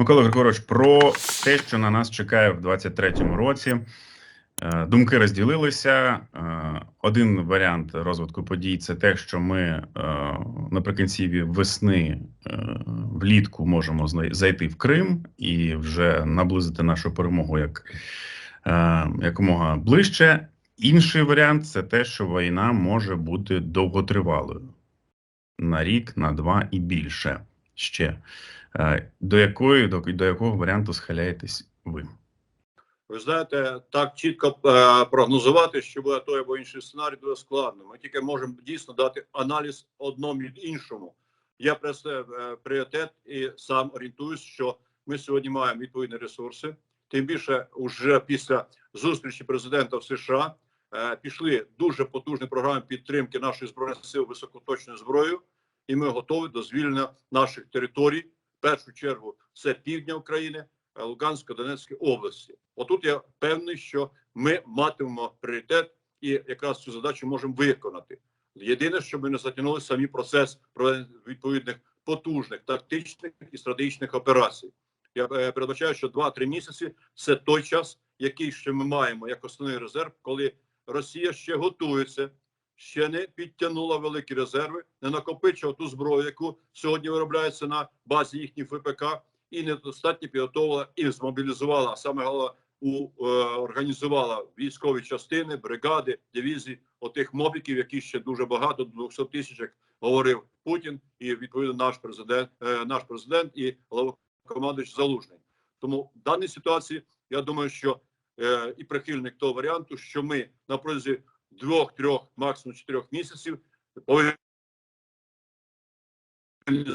Микола Григорович, про те, що на нас чекає в 23-му році. Е, Думки розділилися. Е, Один варіант розвитку подій це те, що ми е, наприкінці весни влітку можемо зайти в Крим і вже наблизити нашу перемогу як якомога ближче. Інший варіант це те, що війна може бути довготривалою на рік, на два і більше ще. Е, До якої до, до якого варіанту схиляєтесь ви? Ви знаєте, так чітко е, прогнозувати, що буде той або інший сценарій, дуже складно. Ми тільки можемо дійсно дати аналіз одному від іншому. Я представляю е, пріоритет і сам орієнтуюсь, що ми сьогодні маємо відповідні ресурси. Тим більше, уже після зустрічі президента в США пішли дуже потужні програми підтримки наших збройних сил високоточною зброєю, і ми готові до звільнення наших територій. В першу чергу це півдня України. е, Луганської Донецької області. Отут я певний, що ми матимемо пріоритет і якраз цю задачу можемо виконати. Єдине, щоб ми не затягнули самі процес проведення відповідних потужних тактичних і стратегічних операцій. Я е, передбачаю, що 2-3 місяці це той час, який ще ми маємо як основний резерв, коли Росія ще готується, ще не підтягнула великі резерви, не накопичила ту зброю, яку сьогодні виробляється на базі їхніх ВПК, і недостатньо підготувала і змобілізувала, саме головне, у, е, організувала військові частини, бригади, дивізії, отих мобіків, які ще дуже багато, до 200 тисяч, як говорив Путін, і відповідно наш президент, е, наш президент і головнокомандуючий Залужний. Тому в даній ситуації я думаю, що е, і прихильник того варіанту, що ми на протязі двох, трьох, максимум чотирьох місяців повинні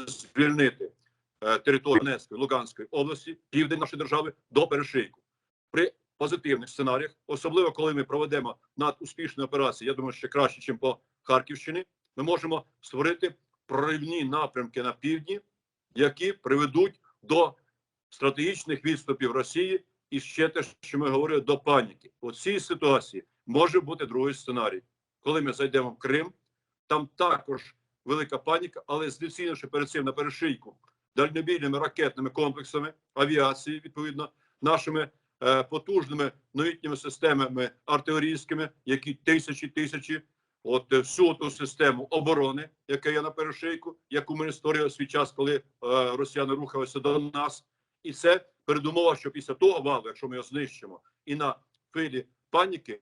звільнити е, територію Донецької, Луганської області, південь нашої держави до перешийку. При позитивних сценаріях, особливо коли ми проведемо надуспішні операції, я думаю, ще краще, ніж по Харківщині, ми можемо створити проривні напрямки на півдні, які приведуть до стратегічних відступів Росії і ще те, що ми говорили, до паніки. У цій ситуації може бути другий сценарій, коли ми зайдемо в Крим, там також велика паніка, але знецінивши перед цим на перешийку дальнобійними ракетними комплексами авіації, відповідно, нашими е, потужними новітніми системами артилерійськими, які тисячі тисячі, от е, всю ту систему оборони, яка є на перешийку, яку ми створили свій час, коли е, росіяни рухалися до нас, і це передумова, що після того валу, якщо ми його знищимо, і на хвилі паніки,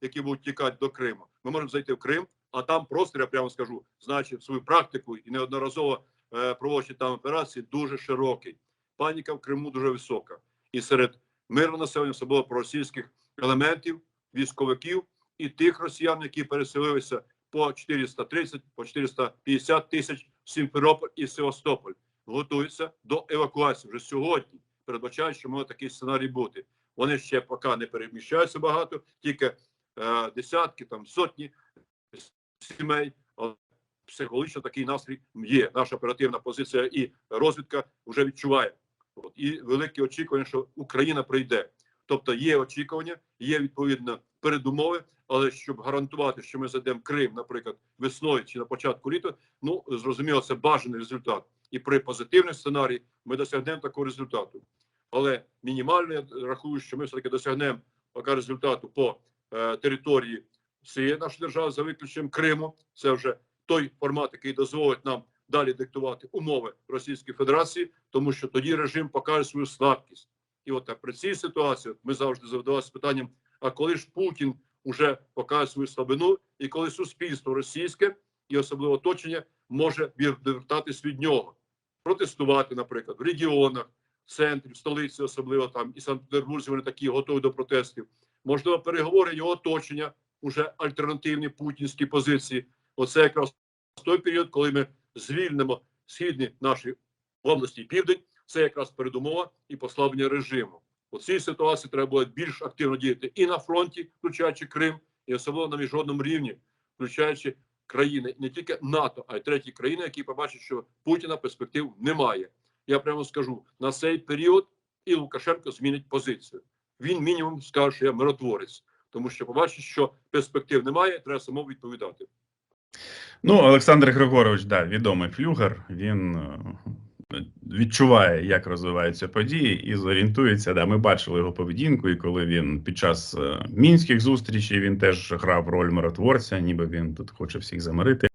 які будуть тікати до Криму, ми можемо зайти в Крим, а там простір, я прямо скажу, значить свою практику і неодноразово е, проводячи там операції, дуже широкий. Паніка в Криму дуже висока. І серед мирного населення, особливо проросійських елементів, військовиків і тих росіян, які переселилися по 430, по 450 тисяч в Сімферополь і Севастополь, готуються до евакуації вже сьогодні. Передбачають, що може такий сценарій бути. Вони ще поки не переміщаються багато, тільки десятки, там сотні сімей. Але Психологічно такий настрій є. Наша оперативна позиція і розвідка вже відчуває. От, і великі очікування, що Україна прийде. Тобто є очікування, є відповідно передумови, але щоб гарантувати, що ми зайдемо Крим, наприклад, весною чи на початку літа, ну зрозуміло, це бажаний результат. І при позитивному сценарії ми досягнемо такого результату. Але мінімально я рахую, що ми все таки досягнемо поки результату по е, території всієї нашої держави за виключенням Криму. Це вже той формат, який дозволить нам далі диктувати умови Російської Федерації, тому що тоді режим покаже свою слабкість. І от так, при цій ситуації ми завжди задавалися питанням: а коли ж Путін уже покаже свою слабину, і коли суспільство російське і особливо оточення може відвертатись від нього, протестувати, наприклад, в регіонах, в центрі, в столиці, особливо там і Санкт-Петербурзі, вони такі готові до протестів. Можливо, переговори його оточення, уже альтернативні путінські позиції. Оце якраз той період, коли ми звільнимо східні наші області і південь. Це якраз передумова і послаблення режиму. У цій ситуації треба було більш активно діяти і на фронті, включаючи Крим, і особливо на міжнародному рівні, включаючи країни не тільки НАТО, а й треті країни, які побачать, що Путіна перспектив немає. Я прямо скажу на цей період і Лукашенко змінить позицію. Він мінімум скаже, що я миротворець, тому що побачить, що перспектив немає, треба самому відповідати. Ну, Олександр Григорович, да, відомий флюгер. Він е, відчуває, як розвиваються події, і зорієнтується. Да, ми бачили його поведінку, і коли він під час е, мінських зустрічей він теж грав роль миротворця, ніби він тут хоче всіх замирити.